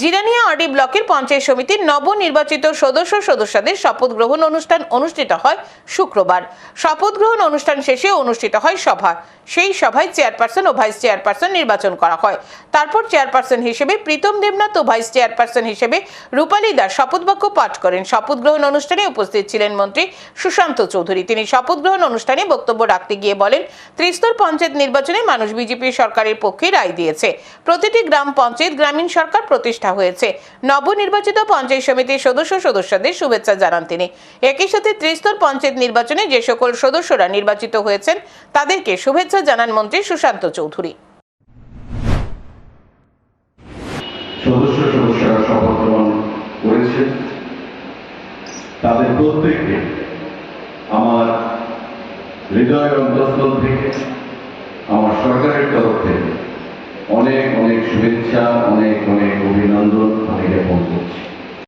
Jirania RD ব্লকের পঞ্চায়েত সমিতির নবনির্বাচিত সদস্য সদস্যদের শপথ গ্রহণ অনুষ্ঠান অনুষ্ঠিত হয় শুক্রবার। শপথ গ্রহণ অনুষ্ঠান শেষে অনুষ্ঠিত হয় সভা। সেই সভায় চেয়ারপারসন ও ভাইস চেয়ারপারসন নির্বাচন করা হয়। তারপর চেয়ারপারসন হিসেবে প্রীতম দেবনাথ ও ভাইস চেয়ারপারসন হিসেবে রূপালী দাস শপথ বাক্য পাঠ করেন। শপথ গ্রহণ অনুষ্ঠানে উপস্থিত ছিলেন মন্ত্রী সুশান্ত চৌধুরী। তিনি শপথ গ্রহণ অনুষ্ঠানে বক্তব্য রাখতে গিয়ে বলেন, ত্রিস্তর পঞ্চায়েত নির্বাচনে মানুষ বিজেপি সরকারের পক্ষে রায় দিয়েছে। প্রতিটি গ্রাম পঞ্চায়েত গ্রামীণ সরকার প্রতিষ্ঠা হয়েছে। নবনির্বাচিত পঞ্চায়েত সমিতির সদস্য সদস্যদের শুভেচ্ছা জানান তিনি। একই সাথে ত্রিস্তর পঞ্চায়েত নির্বাচনে যে সকল সদস্যরা নির্বাচিত হয়েছেন, তাদেরকে শুভেচ্ছা জানান মন্ত্রী সুশান্ত চৌধুরী। সদস্য সদস্যরা শপথ গ্রহণ তাদের প্রত্যেককে আমার হৃদয়ের অন্তঃস্থল থেকে শুভেচ্ছা অনেক অনেক অভিনন্দন।